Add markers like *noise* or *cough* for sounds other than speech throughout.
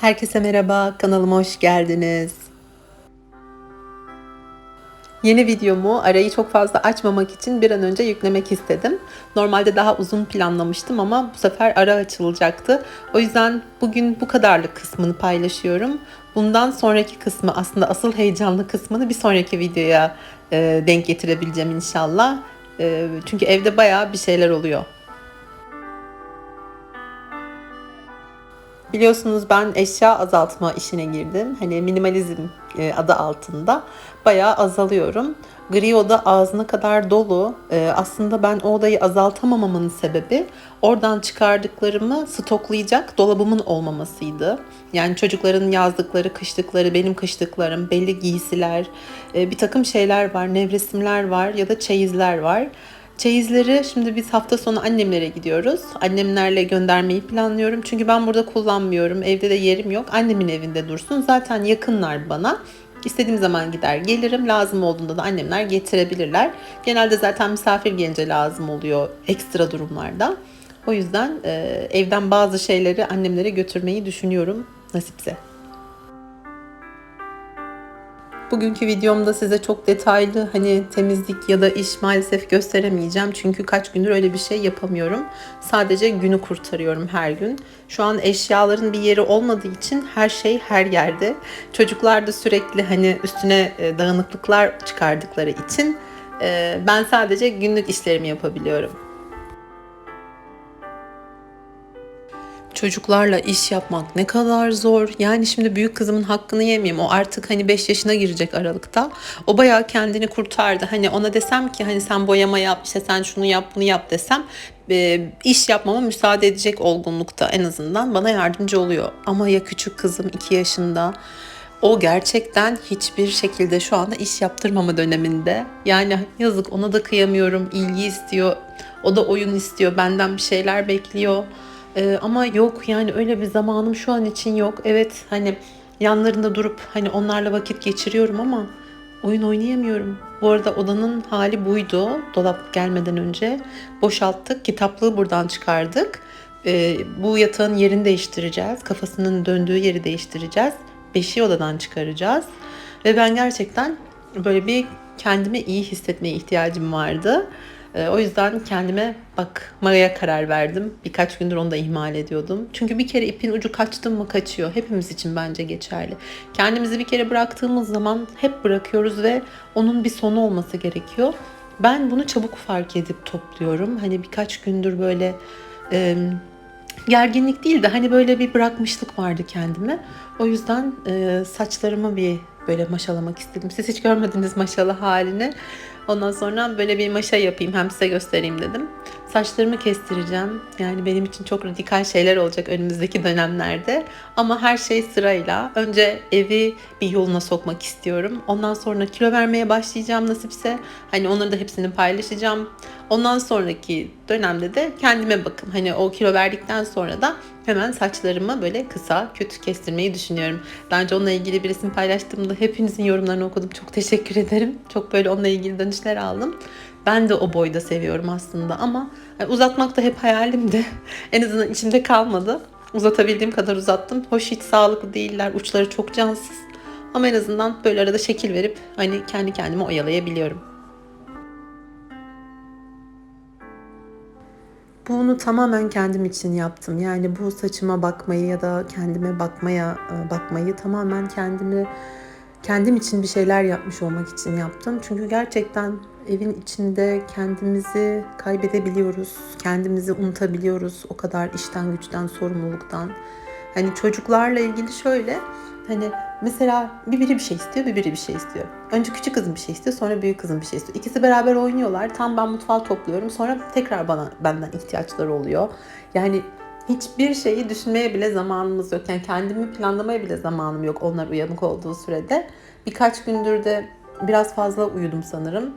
Herkese merhaba, kanalıma hoş geldiniz. Yeni videomu arayı çok fazla açmamak için bir an önce yüklemek istedim. Normalde daha uzun planlamıştım ama bu sefer ara açılacaktı. O yüzden bugün bu kadarlık kısmını paylaşıyorum. Bundan sonraki kısmı aslında asıl heyecanlı kısmını bir sonraki videoya e, denk getirebileceğim inşallah. E, çünkü evde bayağı bir şeyler oluyor. Biliyorsunuz ben eşya azaltma işine girdim. Hani minimalizm e, adı altında bayağı azalıyorum. Gri oda ağzına kadar dolu. E, aslında ben o odayı azaltamamamın sebebi oradan çıkardıklarımı stoklayacak dolabımın olmamasıydı. Yani çocukların yazdıkları, kışlıkları, benim kışlıklarım, belli giysiler, e, bir takım şeyler var, nevresimler var ya da çeyizler var. Çeyizleri şimdi biz hafta sonu annemlere gidiyoruz. Annemlerle göndermeyi planlıyorum. Çünkü ben burada kullanmıyorum. Evde de yerim yok. Annemin evinde dursun. Zaten yakınlar bana. İstediğim zaman gider gelirim. Lazım olduğunda da annemler getirebilirler. Genelde zaten misafir gelince lazım oluyor ekstra durumlarda. O yüzden e, evden bazı şeyleri annemlere götürmeyi düşünüyorum nasipse. Bugünkü videomda size çok detaylı hani temizlik ya da iş maalesef gösteremeyeceğim. Çünkü kaç gündür öyle bir şey yapamıyorum. Sadece günü kurtarıyorum her gün. Şu an eşyaların bir yeri olmadığı için her şey her yerde. Çocuklar da sürekli hani üstüne e, dağınıklıklar çıkardıkları için e, ben sadece günlük işlerimi yapabiliyorum. Çocuklarla iş yapmak ne kadar zor. Yani şimdi büyük kızımın hakkını yemeyeyim. O artık hani 5 yaşına girecek Aralık'ta. O bayağı kendini kurtardı. Hani ona desem ki hani sen boyama yap, işte sen şunu yap, bunu yap desem e, iş yapmama müsaade edecek olgunlukta en azından bana yardımcı oluyor. Ama ya küçük kızım 2 yaşında o gerçekten hiçbir şekilde şu anda iş yaptırmama döneminde. Yani yazık ona da kıyamıyorum. ilgi istiyor. O da oyun istiyor. Benden bir şeyler bekliyor. Ee, ama yok yani öyle bir zamanım şu an için yok. Evet hani yanlarında durup hani onlarla vakit geçiriyorum ama oyun oynayamıyorum. Bu arada odanın hali buydu. Dolap gelmeden önce boşalttık. Kitaplığı buradan çıkardık. Ee, bu yatağın yerini değiştireceğiz. Kafasının döndüğü yeri değiştireceğiz. Beşiği odadan çıkaracağız. Ve ben gerçekten böyle bir kendimi iyi hissetmeye ihtiyacım vardı. Ee, o yüzden kendime bakmaya karar verdim. Birkaç gündür onu da ihmal ediyordum. Çünkü bir kere ipin ucu kaçtı mı kaçıyor. Hepimiz için bence geçerli. Kendimizi bir kere bıraktığımız zaman hep bırakıyoruz ve onun bir sonu olması gerekiyor. Ben bunu çabuk fark edip topluyorum. Hani birkaç gündür böyle e, gerginlik değil de hani böyle bir bırakmışlık vardı kendime. O yüzden e, saçlarımı bir böyle maşalamak istedim. Siz hiç görmediniz maşalı halini. Ondan sonra böyle bir maşa yapayım hem size göstereyim dedim. Saçlarımı kestireceğim. Yani benim için çok radikal şeyler olacak önümüzdeki dönemlerde. Ama her şey sırayla. Önce evi bir yoluna sokmak istiyorum. Ondan sonra kilo vermeye başlayacağım nasipse. Hani onları da hepsini paylaşacağım. Ondan sonraki dönemde de kendime bakın. Hani o kilo verdikten sonra da hemen saçlarımı böyle kısa, kötü kestirmeyi düşünüyorum. Daha önce onunla ilgili bir resim paylaştığımda hepinizin yorumlarını okudum. Çok teşekkür ederim. Çok böyle onunla ilgili dönüşler aldım. Ben de o boyda seviyorum aslında ama yani uzatmak da hep hayalimdi. *laughs* en azından içimde kalmadı. Uzatabildiğim kadar uzattım. Hoş hiç sağlıklı değiller. Uçları çok cansız. Ama en azından böyle arada şekil verip hani kendi kendime oyalayabiliyorum. Bunu tamamen kendim için yaptım. Yani bu saçıma bakmayı ya da kendime bakmaya e, bakmayı tamamen kendimi kendim için bir şeyler yapmış olmak için yaptım. Çünkü gerçekten evin içinde kendimizi kaybedebiliyoruz. Kendimizi unutabiliyoruz o kadar işten güçten sorumluluktan. Hani çocuklarla ilgili şöyle hani mesela bir biri bir şey istiyor, bir biri bir şey istiyor. Önce küçük kızım bir şey istiyor, sonra büyük kızım bir şey istiyor. İkisi beraber oynuyorlar. Tam ben mutfağı topluyorum. Sonra tekrar bana benden ihtiyaçları oluyor. Yani hiçbir şeyi düşünmeye bile zamanımız yok. Yani kendimi planlamaya bile zamanım yok onlar uyanık olduğu sürede. Birkaç gündür de biraz fazla uyudum sanırım.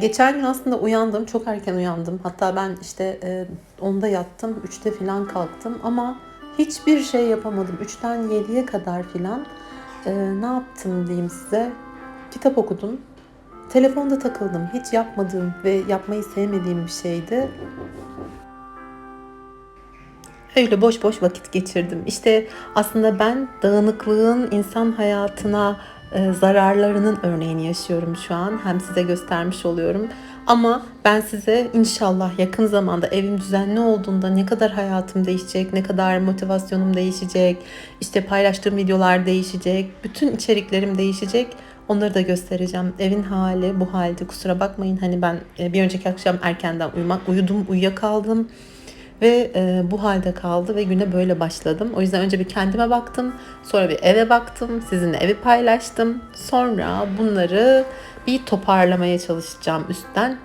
Geçen gün aslında uyandım. Çok erken uyandım. Hatta ben işte e, onda yattım. Üçte falan kalktım. Ama hiçbir şey yapamadım. Üçten yediye kadar filan. E, ne yaptım diyeyim size. Kitap okudum. Telefonda takıldım. Hiç yapmadığım ve yapmayı sevmediğim bir şeydi. Öyle boş boş vakit geçirdim. İşte aslında ben dağınıklığın insan hayatına e, zararlarının örneğini yaşıyorum şu an. Hem size göstermiş oluyorum. Ama ben size inşallah yakın zamanda evim düzenli olduğunda ne kadar hayatım değişecek, ne kadar motivasyonum değişecek, işte paylaştığım videolar değişecek, bütün içeriklerim değişecek. Onları da göstereceğim. Evin hali bu halde kusura bakmayın. Hani ben e, bir önceki akşam erkenden uyumak uyudum, uyuyakaldım. Ve e, bu halde kaldı ve güne böyle başladım. O yüzden önce bir kendime baktım. Sonra bir eve baktım. Sizinle evi paylaştım. Sonra bunları bir toparlamaya çalışacağım üstten.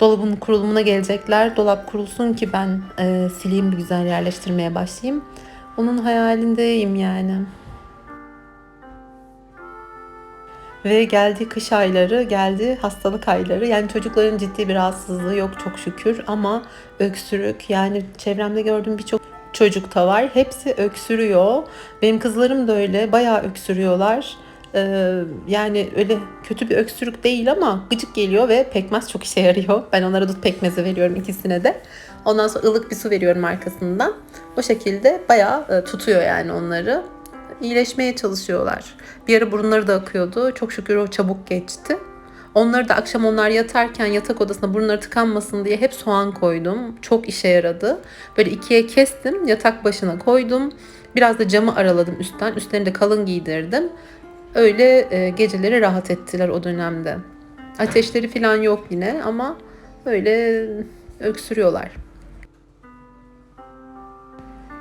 Dolabın kurulumuna gelecekler. Dolap kurulsun ki ben e, sileyim bir güzel yerleştirmeye başlayayım. Onun hayalindeyim yani. Ve geldi kış ayları, geldi hastalık ayları. Yani çocukların ciddi bir rahatsızlığı yok çok şükür ama öksürük yani çevremde gördüğüm birçok çocuk da var. Hepsi öksürüyor. Benim kızlarım da öyle bayağı öksürüyorlar. Ee, yani öyle kötü bir öksürük değil ama gıcık geliyor ve pekmez çok işe yarıyor. Ben onlara dut pekmezi veriyorum ikisine de. Ondan sonra ılık bir su veriyorum arkasından. O şekilde bayağı e, tutuyor yani onları iyileşmeye çalışıyorlar. Bir ara burunları da akıyordu. Çok şükür o çabuk geçti. Onları da akşam onlar yatarken yatak odasına burunları tıkanmasın diye hep soğan koydum. Çok işe yaradı. Böyle ikiye kestim, yatak başına koydum. Biraz da camı araladım üstten. Üstlerini de kalın giydirdim. Öyle e, geceleri rahat ettiler o dönemde. Ateşleri falan yok yine ama öyle öksürüyorlar.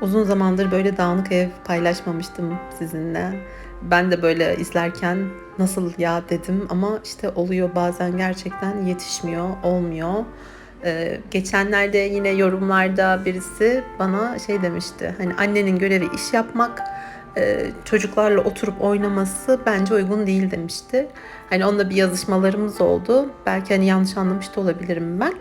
Uzun zamandır böyle dağınık ev paylaşmamıştım sizinle. Ben de böyle izlerken nasıl ya dedim ama işte oluyor bazen gerçekten yetişmiyor, olmuyor. Ee, geçenlerde yine yorumlarda birisi bana şey demişti. Hani annenin görevi iş yapmak, e, çocuklarla oturup oynaması bence uygun değil demişti. Hani onunla bir yazışmalarımız oldu. Belki hani yanlış anlamış da olabilirim ben.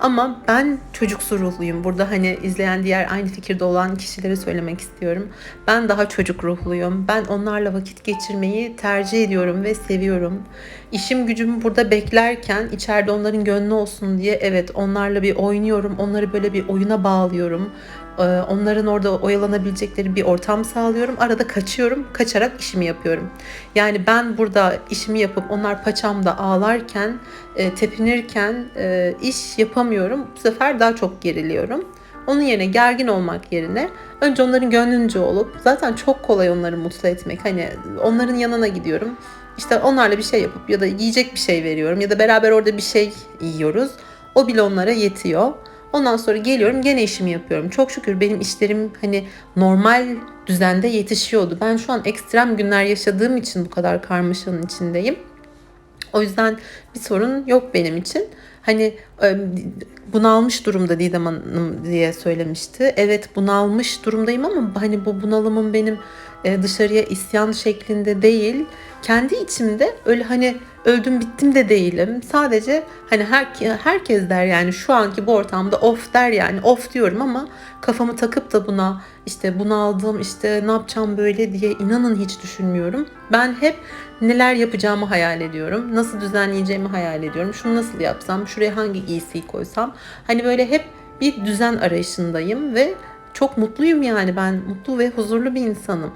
Ama ben çocuksu ruhluyum. Burada hani izleyen diğer aynı fikirde olan kişilere söylemek istiyorum. Ben daha çocuk ruhluyum. Ben onlarla vakit geçirmeyi tercih ediyorum ve seviyorum. İşim gücümü burada beklerken içeride onların gönlü olsun diye evet onlarla bir oynuyorum. Onları böyle bir oyuna bağlıyorum. Ee, onların orada oyalanabilecekleri bir ortam sağlıyorum. Arada kaçıyorum, kaçarak işimi yapıyorum. Yani ben burada işimi yapıp onlar paçamda ağlarken, e, tepinirken e, iş yapamıyorum. Bu sefer daha çok geriliyorum. Onun yerine gergin olmak yerine önce onların gönlünce olup zaten çok kolay onları mutlu etmek. Hani onların yanına gidiyorum. İşte onlarla bir şey yapıp ya da yiyecek bir şey veriyorum ya da beraber orada bir şey yiyoruz. O bile onlara yetiyor. Ondan sonra geliyorum gene işimi yapıyorum. Çok şükür benim işlerim hani normal düzende yetişiyordu. Ben şu an ekstrem günler yaşadığım için bu kadar karmaşanın içindeyim. O yüzden bir sorun yok benim için. Hani bunalmış durumda Didem Hanım diye söylemişti. Evet bunalmış durumdayım ama hani bu bunalımın benim dışarıya isyan şeklinde değil. Kendi içimde öyle hani öldüm bittim de değilim. Sadece hani her, herkes der yani şu anki bu ortamda of der yani of diyorum ama kafamı takıp da buna işte bunu aldım işte ne yapacağım böyle diye inanın hiç düşünmüyorum. Ben hep neler yapacağımı hayal ediyorum. Nasıl düzenleyeceğimi hayal ediyorum. Şunu nasıl yapsam, şuraya hangi giysiyi koysam. Hani böyle hep bir düzen arayışındayım ve çok mutluyum yani ben mutlu ve huzurlu bir insanım.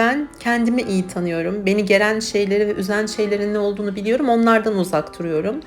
Ben kendimi iyi tanıyorum. Beni geren şeyleri ve üzen şeylerin ne olduğunu biliyorum. Onlardan uzak duruyorum.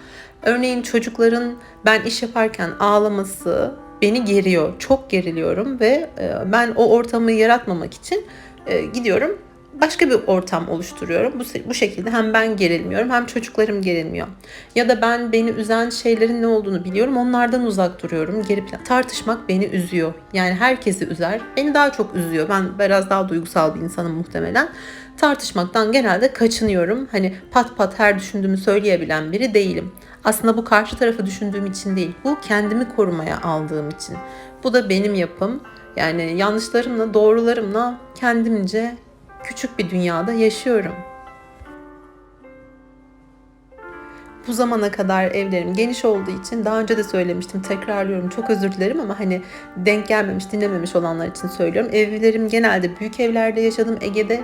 Örneğin çocukların ben iş yaparken ağlaması beni geriyor. Çok geriliyorum ve e, ben o ortamı yaratmamak için e, gidiyorum başka bir ortam oluşturuyorum. Bu, bu şekilde hem ben gerilmiyorum hem çocuklarım gerilmiyor. Ya da ben beni üzen şeylerin ne olduğunu biliyorum. Onlardan uzak duruyorum. Geri plan. Tartışmak beni üzüyor. Yani herkesi üzer. Beni daha çok üzüyor. Ben biraz daha duygusal bir insanım muhtemelen. Tartışmaktan genelde kaçınıyorum. Hani pat pat her düşündüğümü söyleyebilen biri değilim. Aslında bu karşı tarafı düşündüğüm için değil. Bu kendimi korumaya aldığım için. Bu da benim yapım. Yani yanlışlarımla, doğrularımla kendimce küçük bir dünyada yaşıyorum. bu zamana kadar evlerim geniş olduğu için daha önce de söylemiştim tekrarlıyorum çok özür dilerim ama hani denk gelmemiş dinlememiş olanlar için söylüyorum. Evlerim genelde büyük evlerde yaşadım Ege'de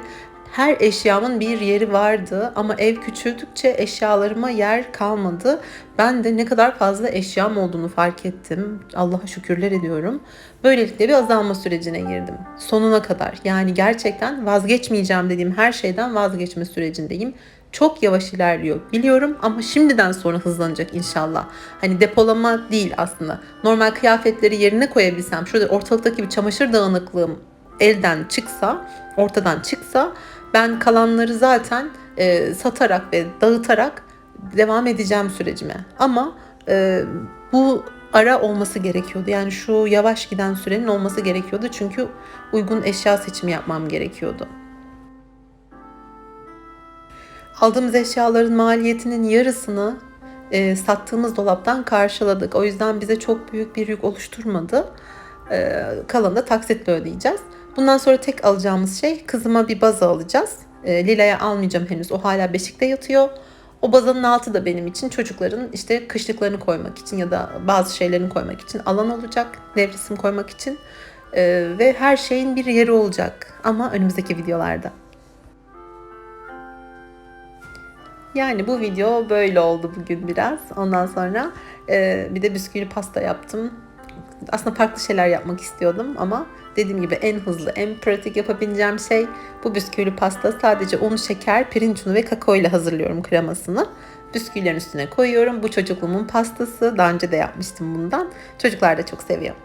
Her eşyamın bir yeri vardı ama ev küçüldükçe eşyalarıma yer kalmadı. Ben de ne kadar fazla eşyam olduğunu fark ettim. Allah'a şükürler ediyorum. Böylelikle bir azalma sürecine girdim. Sonuna kadar. Yani gerçekten vazgeçmeyeceğim dediğim her şeyden vazgeçme sürecindeyim. Çok yavaş ilerliyor biliyorum ama şimdiden sonra hızlanacak inşallah. Hani depolama değil aslında. Normal kıyafetleri yerine koyabilsem, şurada ortalıktaki bir çamaşır dağınıklığım elden çıksa, ortadan çıksa ben kalanları zaten e, satarak ve dağıtarak devam edeceğim sürecime. Ama e, bu ara olması gerekiyordu. Yani şu yavaş giden sürenin olması gerekiyordu. Çünkü uygun eşya seçimi yapmam gerekiyordu. Aldığımız eşyaların maliyetinin yarısını e, sattığımız dolaptan karşıladık. O yüzden bize çok büyük bir yük oluşturmadı. E, kalanı da taksitle ödeyeceğiz. Bundan sonra tek alacağımız şey kızıma bir baza alacağız. E, Lila'ya almayacağım henüz. O hala beşikte yatıyor. O bazanın altı da benim için çocukların işte kışlıklarını koymak için ya da bazı şeylerini koymak için alan olacak. Nevresim koymak için. E, ve her şeyin bir yeri olacak. Ama önümüzdeki videolarda. Yani bu video böyle oldu bugün biraz. Ondan sonra e, bir de bisküvili pasta yaptım. Aslında farklı şeyler yapmak istiyordum ama dediğim gibi en hızlı, en pratik yapabileceğim şey bu bisküvili pasta. Sadece un, şeker, pirinç unu ve kakao ile hazırlıyorum kremasını. Bisküvilerin üstüne koyuyorum. Bu çocukluğumun pastası. Daha önce de yapmıştım bundan. Çocuklar da çok seviyor.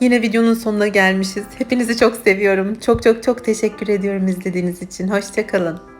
Yine videonun sonuna gelmişiz. Hepinizi çok seviyorum. Çok çok çok teşekkür ediyorum izlediğiniz için. Hoşçakalın.